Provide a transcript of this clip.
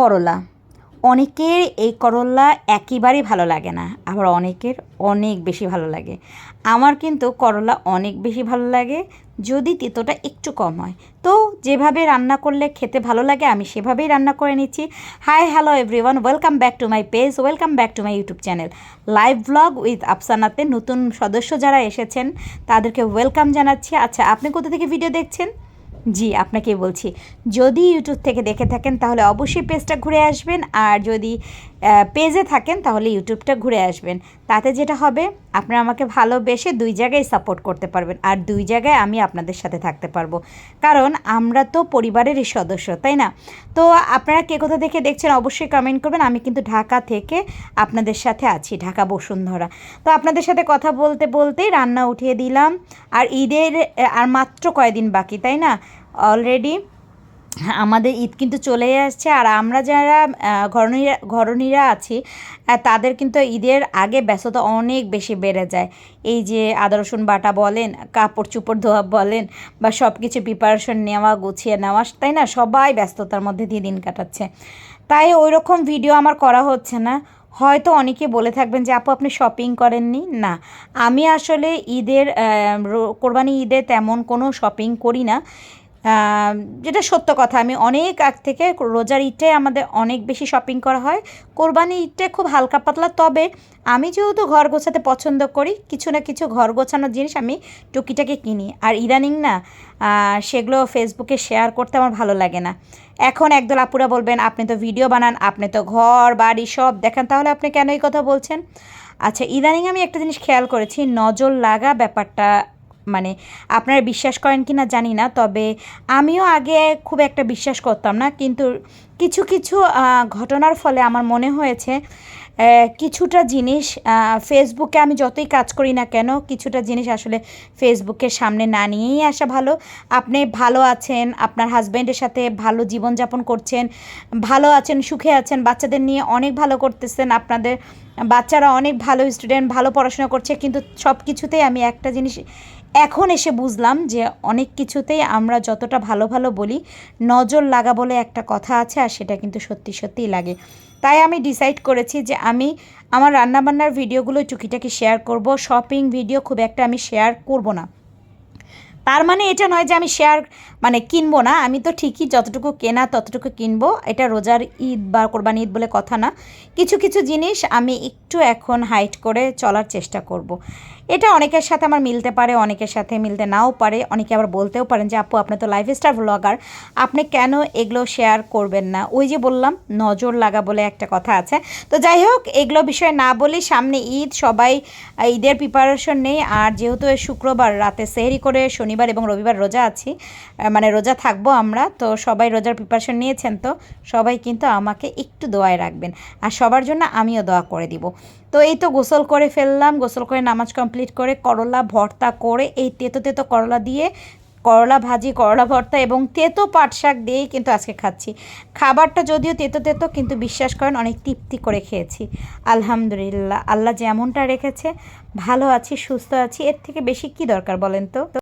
করলা। অনেকের এই করলা একেবারেই ভালো লাগে না, আবার অনেকের অনেক বেশি ভালো লাগে। আমার কিন্তু করলা অনেক বেশি ভালো লাগে, যদি তেতোটা একটু কম হয়। তো যেভাবে রান্না করলে খেতে ভালো লাগে, আমি সেভাবেই রান্না করে নিচ্ছি। Hi hello everyone welcome back to my page welcome back to my YouTube channel live blog with আফসানাতে নতুন সদস্য যারা এসেছেন, তাদেরকে ওয়েলকাম জানাচ্ছি। আচ্ছা আপনি কোথা থেকে ভিডিও দেখছেন? জি, আপনাকে বলছি। যদি ইউটিউব থেকে দেখে থাকেন, তাহলে অবশ্যই পেজটা ঘুরে আসবেন। আর যদি পেজে থাকেন, তাহলে ইউটিউবটা ঘুরে আসবেন। তাতে যেটা হবে, আপনারা আমাকে ভালোবেসে দুই জায়গায় সাপোর্ট করতে পারবেন। আর দুই জায়গায় আমি আপনাদের সাথে থাকতে পারব। কারণ আমরা তো পরিবারেরই সদস্য, তাই না? তো আপনারা কে কোথা থেকে দেখছেন, অবশ্যই কমেন্ট করবেন। আমি কিন্তু ঢাকা থেকে আপনাদের সাথে আছি, ঢাকা বসুন্ধরা। তো আপনাদের সাথে কথা বলতে, বলতেই রান্না উঠিয়ে দিলাম। আর ঈদের আর মাত্র কয়দিন বাকি, তাই না? অলরেডি আমাদের ঈদ কিন্তু চলেই আসছে আর আমরা যারা ঘরণীরা ঘরণীরা আছি তাদের কিন্তু ঈদের আগে ব্যস্ততা অনেক বেশি বেড়ে যায়। এই যে আদা, রসুন বাটা বলেন, কাপড় চুপড় ধোয়া বলেন বা সব কিছু প্রিপারেশন নেওয়া, গুছিয়ে নেওয়া, তাই না? সবাই ব্যস্ততার মধ্যে দিয়ে দিন কাটাচ্ছে। তাই ওই রকম ভিডিও আমার করা হচ্ছে না। হয়তো অনেকে বলে থাকবেন যে, আপু, আপনি শপিং করেননি? না। আমি আসলে ঈদের কোরবানি ঈদে তেমন কোনো শপিং করি না। যেটা সত্য কথা, আমি অনেক আগ থেকে রোজার ঈদটাই আমাদের অনেক বেশি শপিং করা হয়। কোরবানি ঈদটাই খুব হালকা পাতলা, তবে আমি যেহেতু ঘর গোছাতে পছন্দ করি, কিছু না কিছু ঘর গোছানোর জিনিস আমি টুকিটাকে কিনি। আর ইদানিং না সেগুলো ফেসবুকে শেয়ার করতে আমার ভালো লাগে না। এখন একদল আপুরা বলবেন, আপনি তো ভিডিও বানান, আপনি তো ঘর, বাড়ি সব দেখেন, তাহলে আপনি কেন এই কথা বলছেন? আচ্ছা ইদানিং আমি একটা জিনিস খেয়াল করেছি, নজর লাগা ব্যাপারটা মানে আপনারা বিশ্বাস করেন কি না জানি না, তবে আমিও আগে খুব একটা বিশ্বাস করতাম না। কিন্তু কিছু কিছু ঘটনার ফলে আমার মনে হয়েছে কিছুটা জিনিস ফেসবুকে আমি যতই কাজ করি না কেন, কিছুটা জিনিস আসলে ফেসবুকের সামনে না নিয়েই আসা ভালো। আপনি ভালো আছেন, আপনার হাজব্যান্ডের সাথে ভালো জীবনযাপন করছেন, ভালো আছেন, সুখে আছেন, বাচ্চাদের নিয়ে অনেক ভালো করতেছেন, আপনাদের বাচ্চারা অনেক ভালো স্টুডেন্ট ভালো পড়াশোনা করছে, কিন্তু সব কিছুতেই আমি একটা জিনিস এখন এসে বুঝলাম যে অনেক কিছুতেই আমরা যতটা ভালো ভালো বলি, নজর লাগা বলে একটা কথা আছে আর সেটা কিন্তু সত্যি সত্যিই লাগে। তাই আমি ডিসাইড করেছি যে আমি আমার রান্নাবান্নার ভিডিওগুলো টুকিটাকি শেয়ার করব শপিং ভিডিও খুব একটা আমি শেয়ার করব না। তার মানে এটা নয় যে আমি শেয়ার মানে কিনবো না। আমি তো ঠিকই যতটুকু কেনা ততটুকু কিনবো। এটা রোজার ঈদ বা কোরবানি ঈদ বলে কথা না। কিছু কিছু জিনিস আমি একটু এখন হাইট করে চলার চেষ্টা করব। এটা অনেকের সাথে আমার মিলতে পারে, অনেকের সাথে মিলতে নাও পারে। অনেকে আবার বলতেও পারেন যে, আপু, আপনি তো লাইফস্টাইল ব্লগার আপনি কেন এগুলো শেয়ার করবেন না? ওই যে বললাম, নজর লাগা বলে একটা কথা আছে। তো যাই হোক, এগুলো বিষয়ে না বলি, সামনে ঈদ, সবাই ঈদের প্রিপারেশন নেই। আর যেহেতু শুক্রবার রাতে সেহরি করে শনিবার এবং রবিবার রোজা আছি মানে রোজা থাকব আমরা, তো সবাই রোজার প্রিপারেশন নিয়েছেন তো, সবাই কিন্তু আমাকে একটু দোয়ায় রাখবেন। আর সবার জন্য আমিও দোয়া করে দিব। তো এই তো গোসল করে ফেললাম, গোসল করে নামাজ কমপ্লিট করে করলা ভর্তা করে, এই তেতো তেতো করলা দিয়ে করলা ভাজি, করলা ভর্তা এবং তেতো পাট শাক দিয়েই কিন্তু আজকে খাচ্ছি। খাবারটা যদিও তেতো তেতো, কিন্তু বিশ্বাস করেন অনেক তৃপ্তি করে খেয়েছি। আলহামদুলিল্লাহ, আল্লাহ যেমনটা রেখেছে, ভালো আছি, সুস্থ আছি, এর থেকে বেশি কি দরকার বলেন তো?